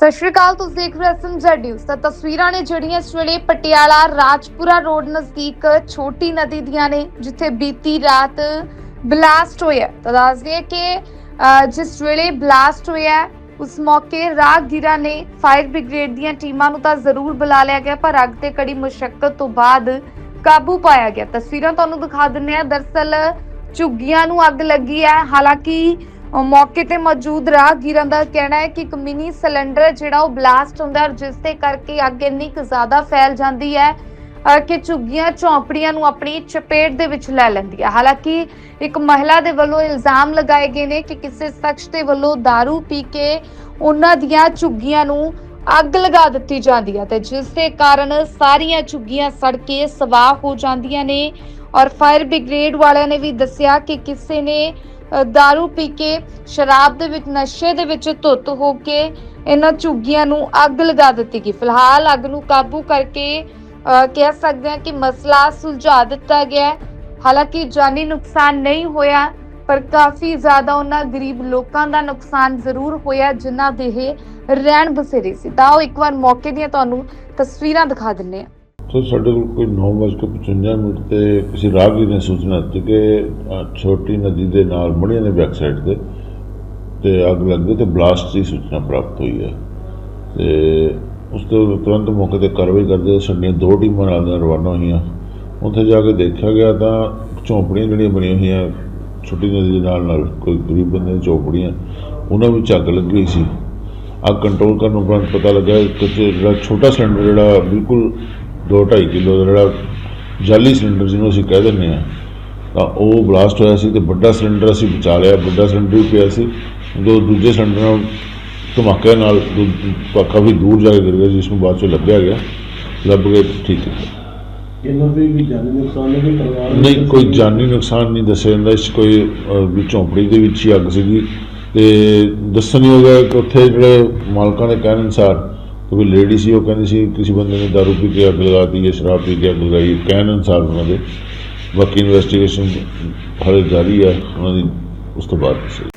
ਸਤਿ ਸ਼੍ਰੀ ਅਕਾਲ ਤੁਸੀਂ ਦੇਖ ਰਹੇ ਹੋ ਐਸਐਮਜ਼ੈਡ ਨਿਊਜ਼ ਤਾਂ ਤਸਵੀਰਾਂ ਨੇ ਜਿਹੜੀਆਂ ਇਸ ਵੇਲੇ ਪਟਿਆਲਾ ਰਾਜਪੁਰਾ ਰੋਡ ਨਜ਼ਦੀਕ ਛੋਟੀ ਨਦੀ ਦੀਆਂ ਨੇ ਜਿੱਥੇ ਬੀਤੀ ਰਾਤ ਬਲਾਸਟ ਹੋਇਆ ਤਾਂ ਦੱਸ ਦਈਏ ਕਿ ਅਹ, ਜਿਸ ਵੇਲੇ ਬਲਾਸਟ ਹੋਇਆ ਉਸ ਮੌਕੇ ਰਾਹਗੀਰਾਂ ਨੇ ਫਾਇਰ ਬ੍ਰਿਗੇਡ ਦੀਆਂ ਟੀਮਾਂ ਨੂੰ ਤਾਂ ਜ਼ਰੂਰ ਬੁਲਾ ਲਿਆ ਗਿਆ ਪਰ ਅੱਗ ਤੇ ਕੜੀ ਮੁਸ਼ਕਲ ਤੋਂ ਬਾਅਦ ਕਾਬੂ ਪਾਇਆ ਗਿਆ। ਤਸਵੀਰਾਂ ਤੁਹਾਨੂੰ ਦਿਖਾ ਦਿੰਨੇ ਆ ਦਰਸਲ ਝੁੱਗੀਆਂ ਨੂੰ ਅੱਗ ਲੱਗੀ ਹੈ। ਹਾਲਾਂਕਿ ਮੌਕੇ ਤੇ ਮੌਜੂਦ ਰਾਹਗੀਰਾਂ ਦਾ ਕਹਿਣਾ ਹੈ ਕਿ ਇੱਕ ਮਿਨੀ ਸਿਲੰਡਰ ਹੈ ਜਿਹੜਾ ਉਹ ਬਲਾਸਟ ਹੁੰਦਾ ਹੈ ਜਿਸ ਦੇ ਕਰਕੇ ਅੱਗ ਇੰਨੀ ਕੁ ਜ਼ਿਆਦਾ ਫੈਲ ਜਾਂਦੀ ਹੈ, ਅਹ ਕਿ ਝੁੱਗੀਆਂ ਝੌਂਪੜੀਆਂ ਨੂੰ ਆਪਣੀ ਚਪੇਟ ਦੇ ਵਿੱਚ ਲੈ ਲੈਂਦੀ ਹੈ। ਹਾਲਾਂਕਿ ਇੱਕ ਮਹਿਲਾ ਦੇ ਵੱਲੋਂ ਇਲਜ਼ਾਮ ਲਗਾਏ ਗਏ ਨੇ ਕਿ ਕਿਸੇ ਸ਼ਖਸ ਦੇ ਵੱਲੋਂ दारू ਪੀ ਕੇ ਉਹਨਾਂ ਦੀਆਂ ਝੁੱਗੀਆਂ ਨੂੰ ਅੱਗ ਲਗਾ ਦਿੱਤੀ ਜਾਂਦੀ ਹੈ ਤੇ ਜਿਸ ਦੇ ਕਾਰਨ ਸਾਰੀਆਂ ਝੁੱਗੀਆਂ ਸੜ ਕੇ ਸਵਾਹ ਹੋ ਜਾਂਦੀਆਂ ਨੇ ਔਰ ਫਾਇਰ ਬ੍ਰਿਗੇਡ ਵਾਲਿਆਂ ਨੇ ਵੀ ਦੱਸਿਆ ਕਿ ਕਿਸੇ ਨੇ दारू ਪੀ ਕੇ ਸ਼ਰਾਬ ਦੇ ਵਿੱਚ ਨਸ਼ੇ ਦੇ ਵਿੱਚ ਧੁੱਤ ਹੋ ਕੇ ਇਹਨਾਂ ਝੁੱਗੀਆਂ ਨੂੰ ਅੱਗ ਲਗਾ ਦਿੱਤੀ ਗਈ। ਫਿਲਹਾਲ ਅੱਗ ਨੂੰ ਕਾਬੂ ਕਰਕੇ ਅ, ਕਹਿ ਸਕਦੇ ਹਾਂ ਕਿ ਮਸਲਾ ਸੁਲਝਾ ਦਿੱਤਾ ਗਿਆ ਹੈ। ਹਾਲਾਂਕਿ ਜਾਨੀ ਨੁਕਸਾਨ ਨਹੀਂ ਹੋਇਆ ਪਰ ਕਾਫੀ ਜ਼ਿਆਦਾ ਉਹਨਾਂ ਗਰੀਬ ਲੋਕਾਂ ਦਾ ਨੁਕਸਾਨ ਜ਼ਰੂਰ ਹੋਇਆ ਜਿਨ੍ਹਾਂ ਦੇ ਇਹ ਰਹਿਣ ਬਸੇਰੇ ਸੀ। ਤਾਂ ਉਹ ਇੱਕ ਵਾਰ ਮੌਕੇ ਦੀਆਂ ਤੁਹਾਨੂੰ ਤਸਵੀਰਾਂ ਦਿਖਾ ਦਿੰਨੇ ਆ ਸੋ ਸਾਡੇ ਕੋਲ ਕੋਈ 9:55 ਮਿੰਟ ਤੇ ਕਿਸੇ ਰਾਹਗੀਰ ਨੇ ਸੂਚਨਾ ਦਿੱਤੀ ਕਿ ਛੋਟੀ ਨਦੀ ਦੇ ਨਾਲ ਮੜੀਆਂ ਦੇ ਬੈਕ ਸਾਈਡ ਤੇ ਤੇ ਅੱਗ ਲੱਗ ਗਈ ਤੇ ਬਲਾਸਟ ਦੀ ਸੂਚਨਾ ਪ੍ਰਾਪਤ ਹੋਈ ਹੈ। ਤੇ ਉਸ ਤੋਂ ਤੁਰੰਤ ਮੌਕੇ ਤੇ ਕਾਰਵਾਈ ਕਰਦੇ ਸਾਡੀਆਂ ਦੋ ਟੀਮਾਂ ਨਾਲ ਰਵਾਨਾ ਹੋਈਆਂ। ਉੱਥੇ ਜਾ ਕੇ ਦੇਖਿਆ ਗਿਆ ਤਾਂ ਝੌਂਪੜੀਆਂ ਜਿਹੜੀਆਂ ਬਣੀਆਂ ਹੋਈਆਂ, ਛੋਟੀ ਨਦੀ ਦੇ ਨਾਲ ਨਾਲ ਕੋਈ ਗਰੀਬ ਬੰਦੇ ਦੀ ਝੌਂਪੜੀਆਂ, ਉਹਨਾਂ ਵਿੱਚ ਅੱਗ ਲੱਗੀ ਹੋਈ ਸੀ। ਅੱਗ ਕੰਟਰੋਲ ਕਰਨ ਉਪਰੰਤ ਪਤਾ ਲੱਗਾ ਕਿ ਜਿਹੜਾ ਛੋਟਾ ਸਿਲੰਡਰ ਜਿਹੜਾ ਬਿਲਕੁਲ 2.5 ਕਿਲੋ ਦਾ ਜਿਹੜਾ ਜਾਲੀ ਸਿਲੰਡਰ ਜਿਹਨੂੰ ਅਸੀਂ ਕਹਿ ਦਿੰਦੇ ਆ ਤਾਂ ਉਹ ਬਲਾਸਟ ਹੋਇਆ ਸੀ ਤੇ ਵੱਡਾ ਸਿਲੰਡਰ ਅਸੀਂ ਬਚਾ ਲਿਆ ਵੱਡਾ ਸਿਲੰਡਰ ਵੀ ਪਿਆ ਸੀ। ਦੋ ਦੂਜੇ ਸਿਲੰਡਰ ਨਾਲ ਧਮਾਕੇ ਨਾਲ ਕਾਫੀ ਦੂਰ ਜਾ ਕੇ ਗਿਰ ਗਿਆ ਜਿਸ ਨੂੰ ਬਾਅਦ ਚੋਂ ਲੱਭਿਆ ਗਿਆ। ਲੱਭ ਕੇ ਠੀਕ ਹੈ ਇਹਨਾਂ ਦੇ ਵੀ ਜਾਨੀ ਨੁਕਸਾਨ ਨਹੀਂ ਪਰਿਵਾਰ ਨੂੰ ਨਹੀਂ ਕੋਈ ਜਾਨੀ ਨੁਕਸਾਨ ਨਹੀਂ ਦੱਸਿਆ ਜਾਂਦਾ। ਇਸ ਕੋਈ ਵੀ ਝੌਂਪੜੀ ਦੇ ਵਿੱਚ ਹੀ ਅੱਗ ਸੀਗੀ। ਤੇ ਦੱਸਣ ਯੋਗ ਹੈ ਕਿ ਉੱਥੇ ਜਿਹੜੇ ਮਾਲਕਾਂ ਦੇ ਕਹਿਣ ਅਨੁਸਾਰ ਕੋਈ ਲੇਡੀ ਸੀ, ਉਹ ਕਹਿੰਦੀ ਸੀ, ਕਿਸੇ ਬੰਦੇ ਨੇ ਦਾਰੂ ਪੀ ਕੇ ਅੱਗ ਲਗਾਤੀ ਹੈ, ਸ਼ਰਾਬ ਪੀ ਕੇ ਅੱਗ ਲਗਾਈ ਕਹਿਣ ਅਨੁਸਾਰ ਉਹਨਾਂ ਦੇ ਬਾਕੀ ਇਨਵੈਸਟੀਗੇਸ਼ਨ ਹਾਲੇ ਜਾਰੀ ਹੈ, ਉਹਨਾਂ ਦੀ ਉਸ ਤੋਂ ਬਾਅਦ ਦੱਸੇਗੀ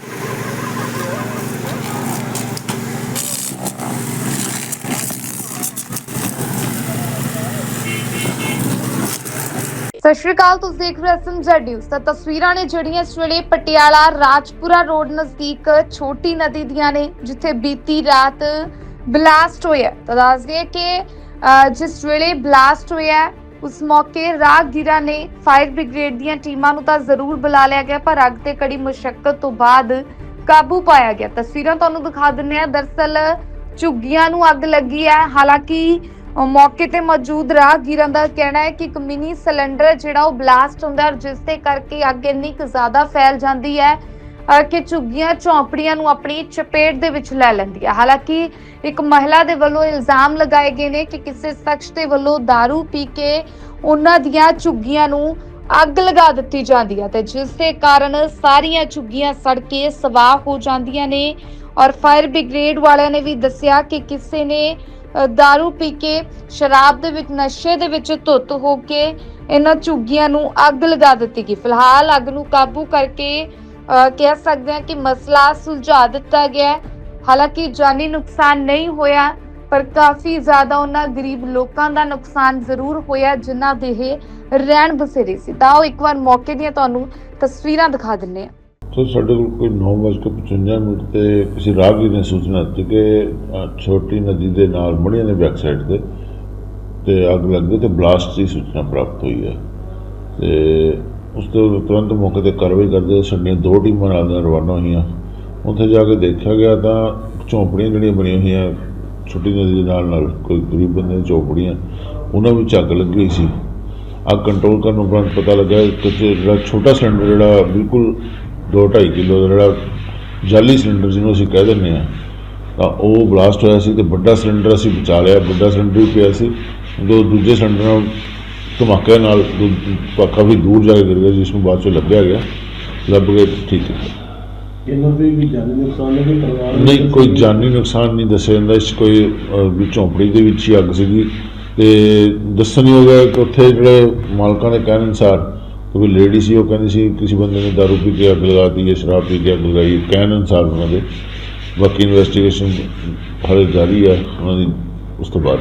ਸਤਿ ਸ਼੍ਰੀ ਅਕਾਲ, ਤੁਸੀਂ ਦੇਖ ਰਹੇ ਹੋ ਐਸਐਮਜ਼ੈਡ ਨਿਊਜ਼ ਤਾਂ ਤਸਵੀਰਾਂ ਨੇ ਜਿਹੜੀਆਂ ਇਸ ਵੇਲੇ ਪਟਿਆਲਾ ਰਾਜਪੁਰਾ ਰੋਡ ਨਜ਼ਦੀਕ ਛੋਟੀ ਨਦੀ ਦੀਆਂ ਨੇ, ਜਿੱਥੇ ਬੀਤੀ ਰਾਤ ਬਲਾਸਟ ਹੋਇਆ ਤਾਂ ਦੱਸ ਦਈਏ ਕਿ ਜਿਸ ਵੇਲੇ ਬਲਾਸਟ ਹੋਇਆ ਉਸ ਮੌਕੇ ਰਾਹਗੀਰਾਂ ਨੇ ਫਾਇਰ ਬ੍ਰਿਗੇਡ ਦੀਆਂ ਟੀਮਾਂ ਨੂੰ ਤਾਂ ਜ਼ਰੂਰ ਬੁਲਾ ਲਿਆ ਗਿਆ, ਪਰ ਅੱਗ ਤੇ ਕੜੀ ਮੁਸ਼ਕਲ ਤੋਂ ਬਾਅਦ ਕਾਬੂ ਪਾਇਆ ਗਿਆ। ਤਸਵੀਰਾਂ ਤੁਹਾਨੂੰ ਦਿਖਾ ਦਿੰਨੇ ਆ ਦਰਸਲ ਝੁੱਗੀਆਂ ਨੂੰ ਅੱਗ ਲੱਗੀ ਹੈ। ਹਾਲਾਂਕਿ ਮੌਕੇ ਤੇ ਮੌਜੂਦ ਰਾਹਗੀਰਾਂ ਦਾ ਕਹਿਣਾ ਹੈ ਕਿ ਇੱਕ ਮਿਨੀ ਸਿਲੰਡਰ ਜਿਹੜਾ ਉਹ ਬਲਾਸਟ ਹੁੰਦਾ ਹੈ ਜਿਸ ਦੇ ਕਰਕੇ ਅੱਗ ਇੰਨੀ ਕੁ ਜ਼ਿਆਦਾ ਫੈਲ ਜਾਂਦੀ ਹੈ। ਕਿ ਝੁੱਗੀਆਂ ਝੌਂਪੜੀਆਂ ਨੂੰ ਆਪਣੀ ਚਪੇਟ ਦੇ ਵਿੱਚ ਲੈ ਲੈਂਦੀ ਹੈ ਹਾਲਾਂਕਿ ਇੱਕ ਮਹਿਲਾ ਦੇ ਵੱਲੋਂ ਇਲਜ਼ਾਮ ਲਗਾਏ ਗਏ ਨੇ ਕਿ ਕਿਸੇ ਸ਼ਖਸ ਦੇ ਵੱਲੋਂ दारू ਪੀ ਕੇ ਉਹਨਾਂ ਦੀਆਂ ਝੁੱਗੀਆਂ ਨੂੰ ਅੱਗ ਲਗਾ ਦਿੱਤੀ ਜਾਂਦੀ ਹੈ ਤੇ ਜਿਸ ਦੇ ਕਾਰਨ ਸਾਰੀਆਂ ਝੁੱਗੀਆਂ ਸੜ ਕੇ ਸਵਾਹ ਹੋ ਜਾਂਦੀਆਂ ਨੇ ਔਰ ਫਾਇਰ ਬ੍ਰਿਗੇਡ ਵਾਲਿਆਂ ਨੇ ਵੀ ਦੱਸਿਆ ਕਿ ਕਿਸੇ ਨੇ ਅ, दारू ਪੀ ਕੇ ਸ਼ਰਾਬ ਦੇ ਵਿੱਚ ਨਸ਼ੇ ਦੇ ਵਿੱਚ ਧੁੱਤ ਹੋ ਕੇ ਇਹਨਾਂ ਝੁੱਗੀਆਂ ਨੂੰ ਅੱਗ ਲਗਾ ਦਿੱਤੀ ਗਈ ਫਿਲਹਾਲ ਅੱਗ ਨੂੰ ਕਾਬੂ ਕਰਕੇ ਅ, ਕਹਿ ਸਕਦੇ ਹਾਂ ਕਿ ਮਸਲਾ ਸੁਲਝਾ ਦਿੱਤਾ ਗਿਆ ਹੈ। ਹਾਲਾਂਕਿ ਜਾਨੀ ਨੁਕਸਾਨ ਨਹੀਂ ਹੋਇਆ, ਪਰ ਕਾਫੀ ਜ਼ਿਆਦਾ ਉਹਨਾਂ ਗਰੀਬ ਲੋਕਾਂ ਦਾ ਨੁਕਸਾਨ ਜ਼ਰੂਰ ਹੋਇਆ ਜਿਨ੍ਹਾਂ ਦੇ ਇਹ ਰਹਿਣ ਬਸੇਰੇ ਸੀ। ਤਾਂ ਉਹ ਇੱਕ ਵਾਰ ਮੌਕੇ ਦੀਆਂ ਤੁਹਾਨੂੰ ਤਸਵੀਰਾਂ ਦਿਖਾ ਦਿੰਨੇ ਆ ਸੋ ਸਾਡੇ ਕੋਲ ਕੋਈ 9:55 ਮਿੰਟ ਤੇ ਕਿਸੇ ਰਾਹਗੀਰ ਨੇ ਸੂਚਨਾ ਦਿੱਤੀ ਕਿ ਛੋਟੀ ਨਦੀ ਦੇ ਨਾਲ ਮੜੀਆਂ ਦੇ ਬੈਕ ਸਾਈਡ ਤੇ ਤੇ ਅੱਗ ਲੱਗ ਗਈ ਤੇ ਬਲਾਸਟ ਦੀ ਸੂਚਨਾ ਪ੍ਰਾਪਤ ਹੋਈ ਹੈ। ਤੇ ਉਸ ਤੋਂ ਤੁਰੰਤ ਮੌਕੇ ਤੇ ਕਾਰਵਾਈ ਕਰਦੇ ਸਾਡੀਆਂ ਦੋ ਟੀਮਾਂ ਨਾਲ ਦੀਆਂ ਰਵਾਨਾ ਹੋਈਆਂ। ਉੱਥੇ ਜਾ ਕੇ ਦੇਖਿਆ ਗਿਆ ਤਾਂ ਝੌਂਪੜੀਆਂ ਜਿਹੜੀਆਂ ਬਣੀਆਂ ਹੋਈਆਂ, ਛੋਟੀ ਨਦੀ ਦੇ ਨਾਲ ਨਾਲ ਕੋਈ ਗਰੀਬ ਬੰਦੇ ਦੀਆਂ ਝੌਂਪੜੀਆਂ, ਉਹਨਾਂ ਵਿੱਚ ਅੱਗ ਲੱਗੀ ਹੋਈ ਸੀ। ਅੱਗ ਕੰਟਰੋਲ ਕਰਨ ਉਪਰੰਤ ਪਤਾ ਲੱਗਾ ਕਿ ਜਿਹੜਾ ਛੋਟਾ ਸਿਲੰਡਰ ਜਿਹੜਾ ਬਿਲਕੁਲ 2.5 ਕਿਲੋ ਦਾ ਜਿਹੜਾ ਜਾਲੀ ਸਿਲੰਡਰ ਜਿਹਨੂੰ ਅਸੀਂ ਕਹਿ ਦਿੰਦੇ ਆ ਤਾਂ ਉਹ ਬਲਾਸਟ ਹੋਇਆ ਸੀ ਤੇ ਵੱਡਾ ਸਿਲੰਡਰ ਅਸੀਂ ਬਚਾ ਲਿਆ। ਵੱਡਾ ਸਿਲੰਡਰ ਵੀ ਪਿਆ ਸੀ ਦੋ ਦੂਜੇ ਸਿਲੰਡਰ ਨਾਲ ਧਮਾਕੇ ਨਾਲ ਕਾਫੀ ਦੂਰ ਜਾ ਕੇ ਗਿਰ ਗਿਆ ਜਿਸ ਨੂੰ ਬਾਅਦ ਚੋਂ ਲੱਭਿਆ ਗਿਆ। ਲੱਭ ਕੇ ਠੀਕ ਹੈ ਇਹਨਾਂ ਦੇ ਵੀ ਜਾਨੀ ਨੁਕਸਾਨ ਨਹੀਂ ਪਰਿਵਾਰ ਨੂੰ ਨਹੀਂ ਕੋਈ ਜਾਨੀ ਨੁਕਸਾਨ ਨਹੀਂ ਦੱਸਿਆ ਜਾਂਦਾ। ਇਸ ਕੋਈ ਵੀ ਝੌਂਪੜੀ ਦੇ ਵਿੱਚ ਹੀ ਅੱਗ ਸੀਗੀ। ਤੇ ਦੱਸਣ ਯੋਗ ਹੈ ਕਿ ਉੱਥੇ ਜਿਹੜੇ ਮਾਲਕਾਂ ਦੇ ਕਹਿਣ ਅਨੁਸਾਰ ਕੋਈ ਲੇਡੀ ਸੀ ਉਹ ਕਹਿੰਦੀ ਸੀ ਕਿਸੇ ਬੰਦੇ ਨੇ दारू ਪੀ ਕੇ ਅੱਗ ਲਗਾਤੀ ਹੈ ਸ਼ਰਾਬ ਪੀ ਕੇ ਅੱਗ ਲਗਾਈ ਕਹਿਣ ਅਨੁਸਾਰ ਉਹਨਾਂ ਦੇ ਬਾਕੀ ਇਨਵੈਸਟੀਗੇਸ਼ਨ ਹਾਲੇ ਜਾਰੀ ਹੈ। ਉਹਨਾਂ ਦੀ ਉਸ ਤੋਂ ਬਾਅਦ